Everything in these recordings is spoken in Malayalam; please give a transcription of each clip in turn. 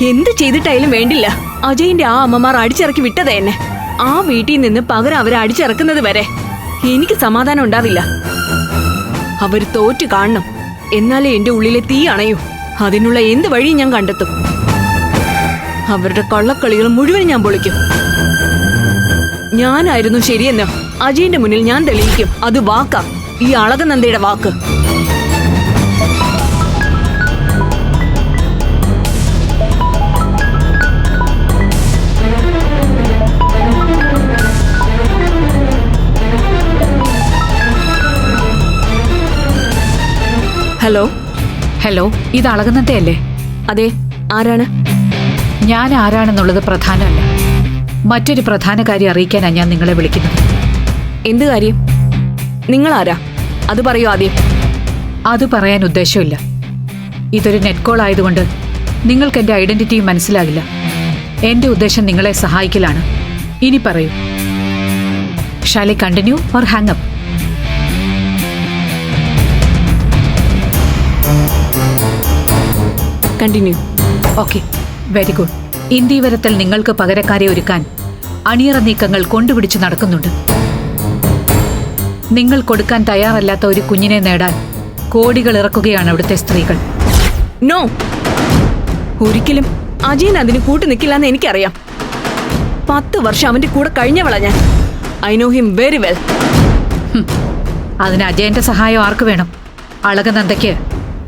എന്ത് ചെയ്തിട്ടായാലും വേണ്ടില്ല. അജയിന്റെ ആ അമ്മമാർ അടിച്ചിറക്കി വിട്ടതേ എന്നെ. ആ വീട്ടിൽ നിന്ന് പകരം അവരെ അടിച്ചിറക്കുന്നത് വരെ. എനിക്ക് സമാധാനം ഉണ്ടാവില്ല. അവർ തോറ്റു കാണണം. എന്നാലേ എന്റെ ഉള്ളിലെ തീ അണയൂ. അതിനുള്ള എന്ത് വഴിയും ഞാൻ കണ്ടെത്തും. അവരുടെ കള്ളക്കളികൾ മുഴുവൻ ഞാൻ പൊളിക്കും. ഞാനായിരുന്നു ശരിയെന്ന്. അജയിന്റെ മുന്നിൽ ഞാൻ തെളിയിക്കും. അത് വാക്കാ. ഈ അളകനന്ദയുടെ വാക്ക്. ഹലോ? ഹലോ ഇത് അളകുന്നതല്ലേ അതെ ആരാണ്? ഞാൻ ആരാണെന്നുള്ളത് പ്രധാനമല്ല. മറ്റൊരു പ്രധാന കാര്യം അറിയിക്കാനാണ് ഞാൻ നിങ്ങളെ വിളിക്കുന്നത്. എന്ത് കാര്യം? നിങ്ങൾ ആരാ അത് പറയൂ ആദ്യം. അത് പറയാൻ ഉദ്ദേശമില്ല. ഇതൊരു നെറ്റ് കോൾ ആയതുകൊണ്ട് നിങ്ങൾക്ക് എന്റെ ഐഡന്റിറ്റി മനസ്സിലാകില്ല. എന്റെ ഉദ്ദേശം നിങ്ങളെ സഹായിക്കലാണ്. ഇനി പറയൂ. Shall I continue or hang up continue okay very good ഇന്ത്യവരത്തിൽ നിങ്ങൾക്ക് പകരക്കാരെ ഒരുക്കാൻ അണിയറ നീക്കങ്ങൾ കൊണ്ടുപിടിച്ച് നടക്കുന്നുണ്ട് നിങ്ങൾ കൊടുക്കാൻ തയ്യാറല്ലാത്ത ഒരു കുഞ്ഞിനെ നേടാൻ കോടികൾ ഇറക്കുകയാണ് അവിടുത്തെ സ്ത്രീകൾ നോ ഒരിക്കലും അജയൻ അതിന് കൂട്ടു നിൽക്കില്ലെന്ന് എനിക്കറിയാം പത്ത് വർഷം അവന്റെ കൂടെ കഴിഞ്ഞവള ഞാൻ I know him very well അതിന് അജയന്റെ സഹായം ആർക്ക് വേണം അളകനന്ദയ്ക്ക്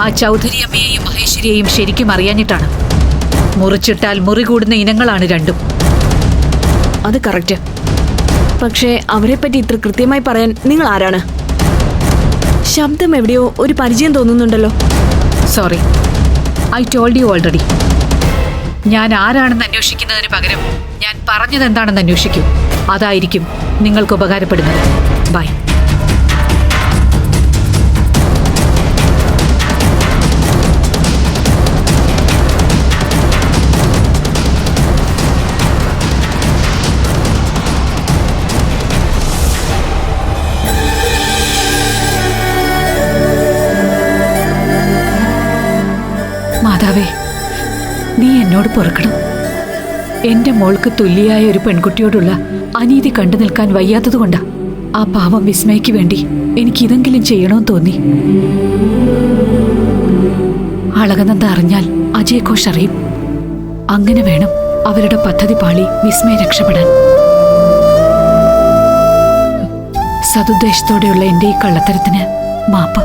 ആ ചൗധരി അമ്മയെയും മഹേശ്വരിയെയും ശരിക്കും അറിയാഞ്ഞിട്ടാണ്. മുറിച്ചിട്ടാൽ മുറി കൂടുന്ന ഇനങ്ങളാണ് രണ്ടും. അത് കറക്റ്റ്. പക്ഷേ അവരെ പറ്റി ഇത്ര കൃത്യമായി പറയാൻ നിങ്ങൾ ആരാണ്? ശബ്ദം എവിടെയോ ഒരു പരിചയം തോന്നുന്നുണ്ടല്ലോ. Sorry. I told you already. ഞാൻ ആരാണെന്ന് അന്വേഷിക്കുന്നതിന് പകരം ഞാൻ പറഞ്ഞത് എന്താണെന്ന് അന്വേഷിക്കൂ. അതായിരിക്കും നിങ്ങൾക്ക് ഉപകാരപ്പെടുന്നത്. ബൈ. എന്നോട് പൊറുക്കണം. എന്റെ മോൾക്ക് തുല്യായ ഒരു പെൺകുട്ടിയോടുള്ള അനീതി കണ്ടു നിൽക്കാൻ വയ്യാത്തതുകൊണ്ടാ ആ പാവം വിസ്മയ്ക്ക് വേണ്ടി എനിക്ക് ഇതെങ്കിലും ചെയ്യണമെന്ന് തോന്നി. അളകനന്ദ അറിഞ്ഞാൽ അജയഘോഷ് അറിയും. അങ്ങനെ വേണം അവരുടെ പദ്ധതി പാളി വിസ്മയ രക്ഷപ്പെടാൻ. സതുദ്ദേശത്തോടെയുള്ള എന്റെ ഈ കള്ളത്തരത്തിന് മാപ്പ്.